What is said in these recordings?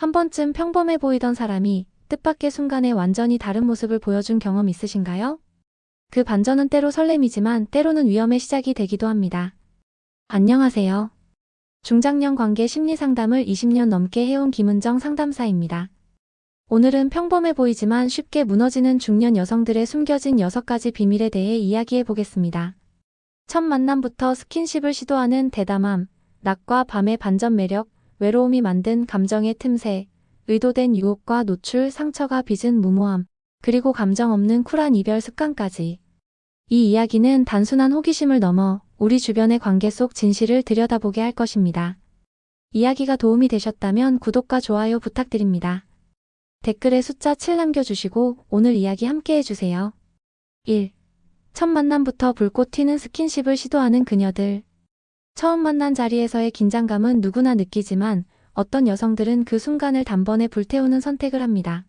한 번쯤 평범해 보이던 사람이 뜻밖의 순간에 완전히 다른 모습을 보여준 경험 있으신가요? 그 반전은 때로 설렘이지만 때로는 위험의 시작이 되기도 합니다. 안녕하세요. 중장년 관계 심리 상담을 20년 넘게 해온 김은정 상담사입니다. 오늘은 평범해 보이지만 쉽게 무너지는 중년 여성들의 숨겨진 6가지 비밀에 대해 이야기해 보겠습니다. 첫 만남부터 스킨십을 시도하는 대담함, 낮과 밤의 반전 매력, 외로움이 만든 감정의 틈새, 의도된 유혹과 노출, 상처가 빚은 무모함, 그리고 감정 없는 쿨한 이별 습관까지. 이 이야기는 단순한 호기심을 넘어 우리 주변의 관계 속 진실을 들여다보게 할 것입니다. 이야기가 도움이 되셨다면 구독과 좋아요 부탁드립니다. 댓글에 숫자 7 남겨주시고 오늘 이야기 함께 해주세요. 1. 첫 만남부터 불꽃 튀는 스킨십을 시도하는 그녀들. 처음 만난 자리에서의 긴장감은 누구나 느끼지만 어떤 여성들은 그 순간을 단번에 불태우는 선택을 합니다.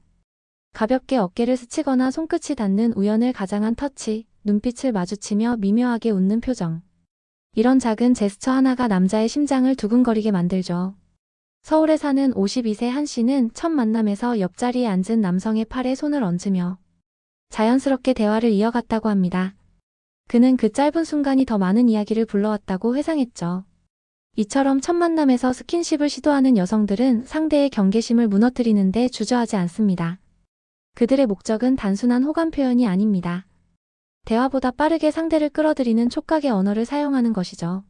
가볍게 어깨를 스치거나 손끝이 닿는 우연을 가장한 터치, 눈빛을 마주치며 미묘하게 웃는 표정. 이런 작은 제스처 하나가 남자의 심장을 두근거리게 만들죠. 서울에 사는 52세 한 씨는 첫 만남에서 옆자리에 앉은 남성의 팔에 손을 얹으며 자연스럽게 대화를 이어갔다고 합니다. 그는 그 짧은 순간이 더 많은 이야기를 불러왔다고 회상했죠. 이처럼 첫 만남에서 스킨십을 시도하는 여성들은 상대의 경계심을 무너뜨리는데 주저하지 않습니다. 그들의 목적은 단순한 호감 표현이 아닙니다. 대화보다 빠르게 상대를 끌어들이는 촉각의 언어를 사용하는 것이죠.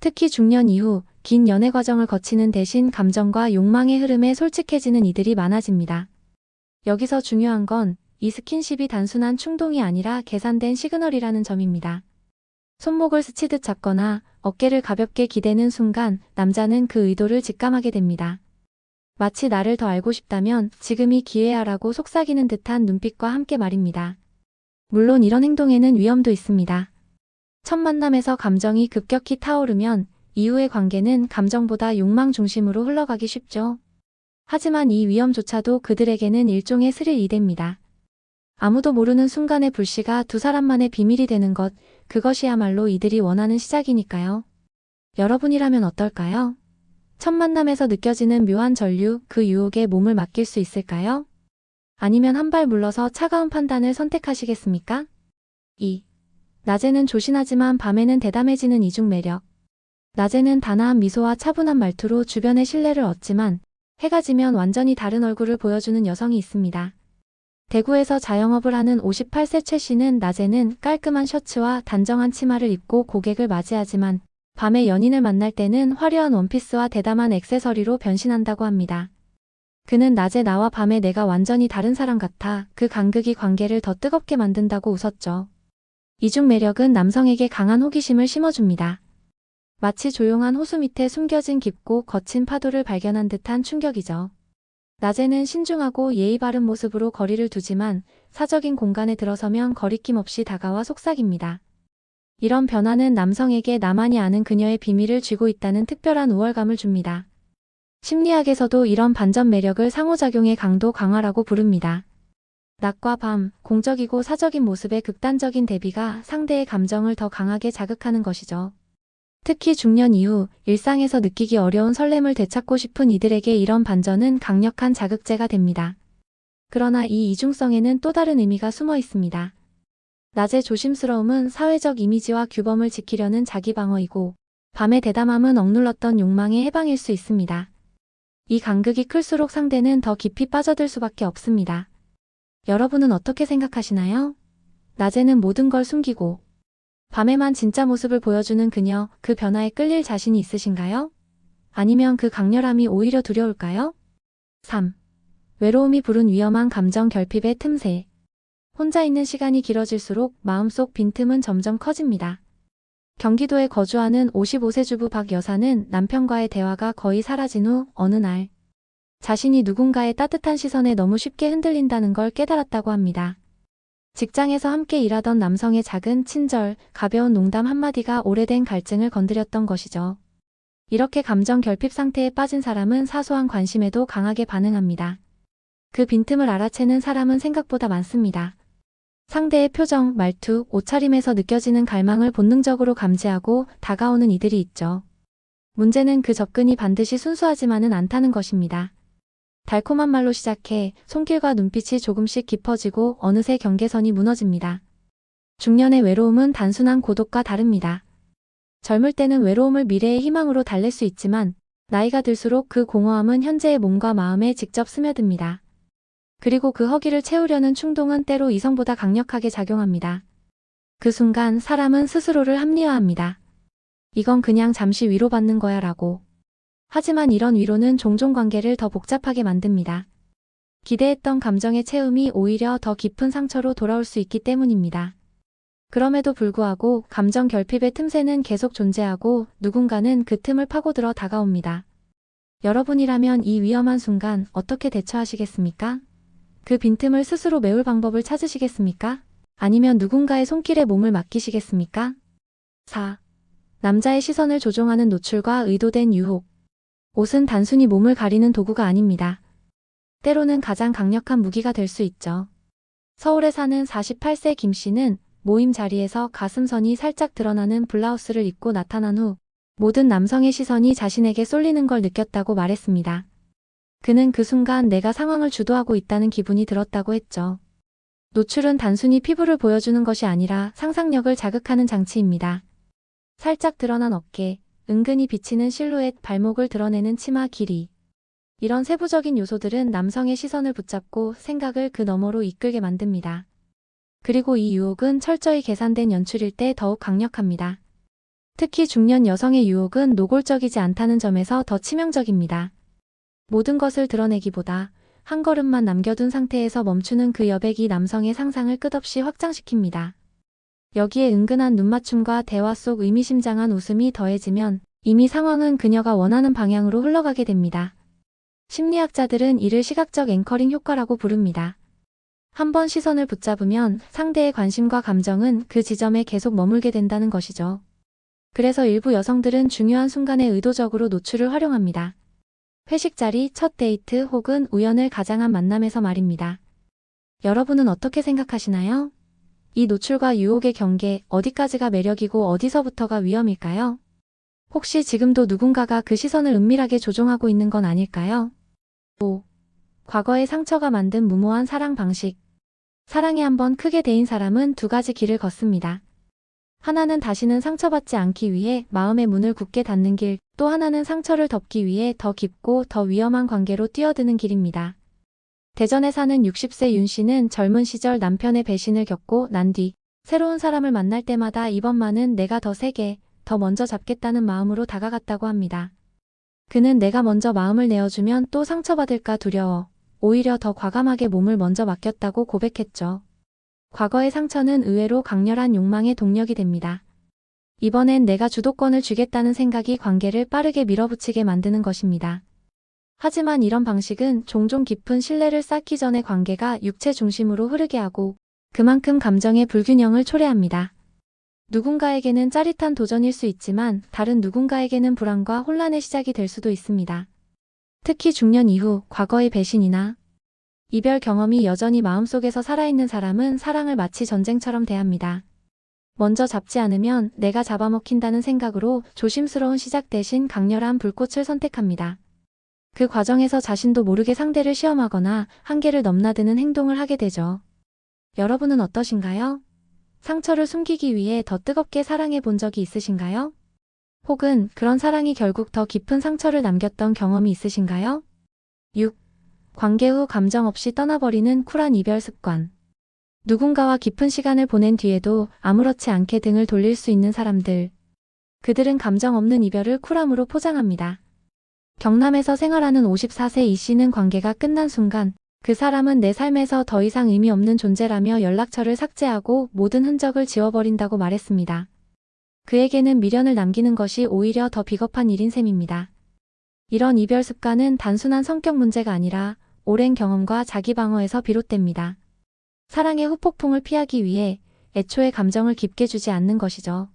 특히 중년 이후 긴 연애 과정을 거치는 대신 감정과 욕망의 흐름에 솔직해지는 이들이 많아집니다. 여기서 중요한 건 이 스킨십이 단순한 충동이 아니라 계산된 시그널이라는 점입니다. 손목을 스치듯 잡거나 어깨를 가볍게 기대는 순간 남자는 그 의도를 직감하게 됩니다. 마치 나를 더 알고 싶다면 지금이 기회야라고 속삭이는 듯한 눈빛과 함께 말입니다. 물론 이런 행동에는 위험도 있습니다. 첫 만남에서 감정이 급격히 타오르면 이후의 관계는 감정보다 욕망 중심으로 흘러가기 쉽죠. 하지만 이 위험조차도 그들에게는 일종의 스릴 이대입니다. 아무도 모르는 순간의 불씨가 두 사람만의 비밀이 되는 것, 그것이야말로 이들이 원하는 시작이니까요. 여러분이라면 어떨까요? 첫 만남에서 느껴지는 묘한 전류, 그 유혹에 몸을 맡길 수 있을까요? 아니면 한 발 물러서 차가운 판단을 선택하시겠습니까? 2. 낮에는 조신하지만 밤에는 대담해지는 이중 매력. 낮에는 단아한 미소와 차분한 말투로 주변의 신뢰를 얻지만 해가 지면 완전히 다른 얼굴을 보여주는 여성이 있습니다. 대구에서 자영업을 하는 58세 최 씨는 낮에는 깔끔한 셔츠와 단정한 치마를 입고 고객을 맞이하지만 밤에 연인을 만날 때는 화려한 원피스와 대담한 액세서리로 변신한다고 합니다. 그는 낮에 나와 밤에 내가 완전히 다른 사람 같아 그 간극이 관계를 더 뜨겁게 만든다고 웃었죠. 이중 매력은 남성에게 강한 호기심을 심어줍니다. 마치 조용한 호수 밑에 숨겨진 깊고 거친 파도를 발견한 듯한 충격이죠. 낮에는 신중하고 예의 바른 모습으로 거리를 두지만 사적인 공간에 들어서면 거리낌 없이 다가와 속삭입니다. 이런 변화는 남성에게 나만이 아는 그녀의 비밀을 쥐고 있다는 특별한 우월감을 줍니다. 심리학에서도 이런 반전 매력을 상호작용의 강도 강화라고 부릅니다. 낮과 밤, 공적이고 사적인 모습의 극단적인 대비가 상대의 감정을 더 강하게 자극하는 것이죠. 특히 중년 이후 일상에서 느끼기 어려운 설렘을 되찾고 싶은 이들에게 이런 반전은 강력한 자극제가 됩니다. 그러나 이 이중성에는 또 다른 의미가 숨어 있습니다. 낮의 조심스러움은 사회적 이미지와 규범을 지키려는 자기 방어이고, 밤의 대담함은 억눌렀던 욕망의 해방일 수 있습니다. 이 간극이 클수록 상대는 더 깊이 빠져들 수밖에 없습니다. 여러분은 어떻게 생각하시나요? 낮에는 모든 걸 숨기고, 밤에만 진짜 모습을 보여주는 그녀, 그 변화에 끌릴 자신이 있으신가요? 아니면 그 강렬함이 오히려 두려울까요? 3. 외로움이 부른 위험한 감정 결핍의 틈새. 혼자 있는 시간이 길어질수록 마음속 빈틈은 점점 커집니다. 경기도에 거주하는 55세 주부 박 여사는 남편과의 대화가 거의 사라진 후 어느 날 자신이 누군가의 따뜻한 시선에 너무 쉽게 흔들린다는 걸 깨달았다고 합니다. 직장에서 함께 일하던 남성의 작은 친절, 가벼운 농담 한마디가 오래된 갈증을 건드렸던 것이죠. 이렇게 감정 결핍 상태에 빠진 사람은 사소한 관심에도 강하게 반응합니다. 그 빈틈을 알아채는 사람은 생각보다 많습니다. 상대의 표정, 말투, 옷차림에서 느껴지는 갈망을 본능적으로 감지하고 다가오는 이들이 있죠. 문제는 그 접근이 반드시 순수하지만은 않다는 것입니다. 달콤한 말로 시작해 손길과 눈빛이 조금씩 깊어지고 어느새 경계선이 무너집니다. 중년의 외로움은 단순한 고독과 다릅니다. 젊을 때는 외로움을 미래의 희망으로 달랠 수 있지만 나이가 들수록 그 공허함은 현재의 몸과 마음에 직접 스며듭니다. 그리고 그 허기를 채우려는 충동은 때로 이성보다 강력하게 작용합니다. 그 순간 사람은 스스로를 합리화합니다. 이건 그냥 잠시 위로받는 거야 라고. 하지만 이런 위로는 종종 관계를 더 복잡하게 만듭니다. 기대했던 감정의 채움이 오히려 더 깊은 상처로 돌아올 수 있기 때문입니다. 그럼에도 불구하고 감정 결핍의 틈새는 계속 존재하고 누군가는 그 틈을 파고들어 다가옵니다. 여러분이라면 이 위험한 순간 어떻게 대처하시겠습니까? 그 빈틈을 스스로 메울 방법을 찾으시겠습니까? 아니면 누군가의 손길에 몸을 맡기시겠습니까? 4. 남자의 시선을 조종하는 노출과 의도된 유혹. 옷은 단순히 몸을 가리는 도구가 아닙니다. 때로는 가장 강력한 무기가 될 수 있죠. 서울에 사는 48세 김 씨는 모임 자리에서 가슴선이 살짝 드러나는 블라우스를 입고 나타난 후 모든 남성의 시선이 자신에게 쏠리는 걸 느꼈다고 말했습니다. 그는 그 순간 내가 상황을 주도하고 있다는 기분이 들었다고 했죠. 노출은 단순히 피부를 보여주는 것이 아니라 상상력을 자극하는 장치입니다. 살짝 드러난 어깨, 은근히 비치는 실루엣, 발목을 드러내는 치마 길이. 이런 세부적인 요소들은 남성의 시선을 붙잡고 생각을 그 너머로 이끌게 만듭니다. 그리고 이 유혹은 철저히 계산된 연출일 때 더욱 강력합니다. 특히 중년 여성의 유혹은 노골적이지 않다는 점에서 더 치명적입니다. 모든 것을 드러내기보다 한 걸음만 남겨둔 상태에서 멈추는 그 여백이 남성의 상상을 끝없이 확장시킵니다. 여기에 은근한 눈맞춤과 대화 속 의미심장한 웃음이 더해지면 이미 상황은 그녀가 원하는 방향으로 흘러가게 됩니다. 심리학자들은 이를 시각적 앵커링 효과라고 부릅니다. 한번 시선을 붙잡으면 상대의 관심과 감정은 그 지점에 계속 머물게 된다는 것이죠. 그래서 일부 여성들은 중요한 순간에 의도적으로 노출을 활용합니다. 회식 자리, 첫 데이트 혹은 우연을 가장한 만남에서 말입니다. 여러분은 어떻게 생각하시나요? 이 노출과 유혹의 경계, 어디까지가 매력이고 어디서부터가 위험일까요? 혹시 지금도 누군가가 그 시선을 은밀하게 조종하고 있는 건 아닐까요? 5. 과거의 상처가 만든 무모한 사랑 방식. 사랑에 한번 크게 데인 사람은 두 가지 길을 걷습니다. 하나는 다시는 상처받지 않기 위해 마음의 문을 굳게 닫는 길, 또 하나는 상처를 덮기 위해 더 깊고 더 위험한 관계로 뛰어드는 길입니다. 대전에 사는 60세 윤 씨는 젊은 시절 남편의 배신을 겪고 난 뒤 새로운 사람을 만날 때마다 이번만은 내가 더 세게, 더 먼저 잡겠다는 마음으로 다가갔다고 합니다. 그는 내가 먼저 마음을 내어주면 또 상처받을까 두려워 오히려 더 과감하게 몸을 먼저 맡겼다고 고백했죠. 과거의 상처는 의외로 강렬한 욕망의 동력이 됩니다. 이번엔 내가 주도권을 주겠다는 생각이 관계를 빠르게 밀어붙이게 만드는 것입니다. 하지만 이런 방식은 종종 깊은 신뢰를 쌓기 전에 관계가 육체 중심으로 흐르게 하고 그만큼 감정의 불균형을 초래합니다. 누군가에게는 짜릿한 도전일 수 있지만 다른 누군가에게는 불안과 혼란의 시작이 될 수도 있습니다. 특히 중년 이후 과거의 배신이나 이별 경험이 여전히 마음속에서 살아있는 사람은 사랑을 마치 전쟁처럼 대합니다. 먼저 잡지 않으면 내가 잡아먹힌다는 생각으로 조심스러운 시작 대신 강렬한 불꽃을 선택합니다. 그 과정에서 자신도 모르게 상대를 시험하거나 한계를 넘나드는 행동을 하게 되죠. 여러분은 어떠신가요? 상처를 숨기기 위해 더 뜨겁게 사랑해 본 적이 있으신가요? 혹은 그런 사랑이 결국 더 깊은 상처를 남겼던 경험이 있으신가요? 6. 관계 후 감정 없이 떠나버리는 쿨한 이별 습관. 누군가와 깊은 시간을 보낸 뒤에도 아무렇지 않게 등을 돌릴 수 있는 사람들. 그들은 감정 없는 이별을 쿨함으로 포장합니다. 경남에서 생활하는 54세 이 씨는 관계가 끝난 순간 그 사람은 내 삶에서 더 이상 의미 없는 존재라며 연락처를 삭제하고 모든 흔적을 지워버린다고 말했습니다. 그에게는 미련을 남기는 것이 오히려 더 비겁한 일인 셈입니다. 이런 이별 습관은 단순한 성격 문제가 아니라 오랜 경험과 자기 방어에서 비롯됩니다. 사랑의 후폭풍을 피하기 위해 애초에 감정을 깊게 주지 않는 것이죠.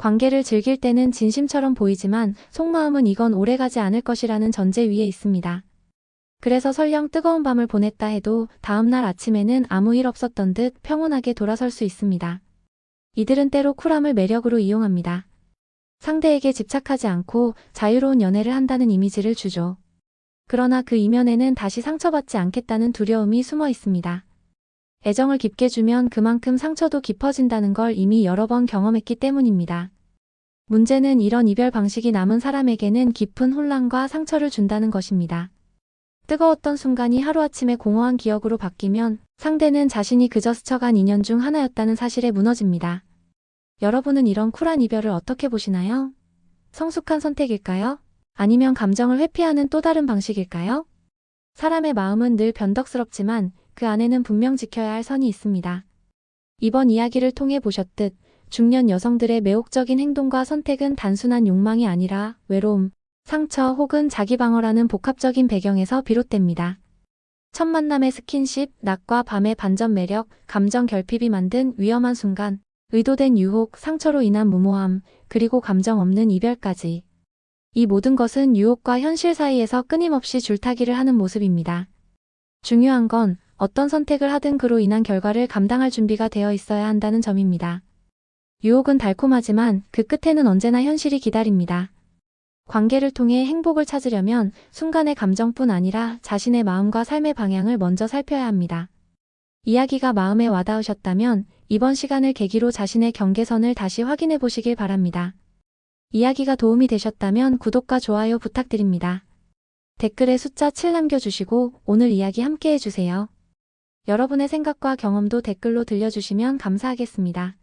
관계를 즐길 때는 진심처럼 보이지만 속마음은 이건 오래가지 않을 것이라는 전제 위에 있습니다. 그래서 설령 뜨거운 밤을 보냈다 해도 다음날 아침에는 아무 일 없었던 듯 평온하게 돌아설 수 있습니다. 이들은 때로 쿨함을 매력으로 이용합니다. 상대에게 집착하지 않고 자유로운 연애를 한다는 이미지를 주죠. 그러나 그 이면에는 다시 상처받지 않겠다는 두려움이 숨어 있습니다. 애정을 깊게 주면 그만큼 상처도 깊어진다는 걸 이미 여러 번 경험했기 때문입니다. 문제는 이런 이별 방식이 남은 사람에게는 깊은 혼란과 상처를 준다는 것입니다. 뜨거웠던 순간이 하루아침에 공허한 기억으로 바뀌면 상대는 자신이 그저 스쳐간 인연 중 하나였다는 사실에 무너집니다. 여러분은 이런 쿨한 이별을 어떻게 보시나요? 성숙한 선택일까요? 아니면 감정을 회피하는 또 다른 방식일까요? 사람의 마음은 늘 변덕스럽지만 그 안에는 분명 지켜야 할 선이 있습니다. 이번 이야기를 통해 보셨듯 중년 여성들의 매혹적인 행동과 선택은 단순한 욕망이 아니라 외로움, 상처 혹은 자기 방어라는 복합적인 배경에서 비롯됩니다. 첫 만남의 스킨십, 낮과 밤의 반전 매력, 감정 결핍이 만든 위험한 순간, 의도된 유혹, 상처로 인한 무모함, 그리고 감정 없는 이별까지. 이 모든 것은 유혹과 현실 사이에서 끊임없이 줄타기를 하는 모습입니다. 중요한 건 어떤 선택을 하든 그로 인한 결과를 감당할 준비가 되어 있어야 한다는 점입니다. 유혹은 달콤하지만 그 끝에는 언제나 현실이 기다립니다. 관계를 통해 행복을 찾으려면 순간의 감정뿐 아니라 자신의 마음과 삶의 방향을 먼저 살펴야 합니다. 이야기가 마음에 와닿으셨다면 이번 시간을 계기로 자신의 경계선을 다시 확인해 보시길 바랍니다. 이야기가 도움이 되셨다면 구독과 좋아요 부탁드립니다. 댓글에 숫자 7 남겨주시고 오늘 이야기 함께 해주세요. 여러분의 생각과 경험도 댓글로 들려주시면 감사하겠습니다.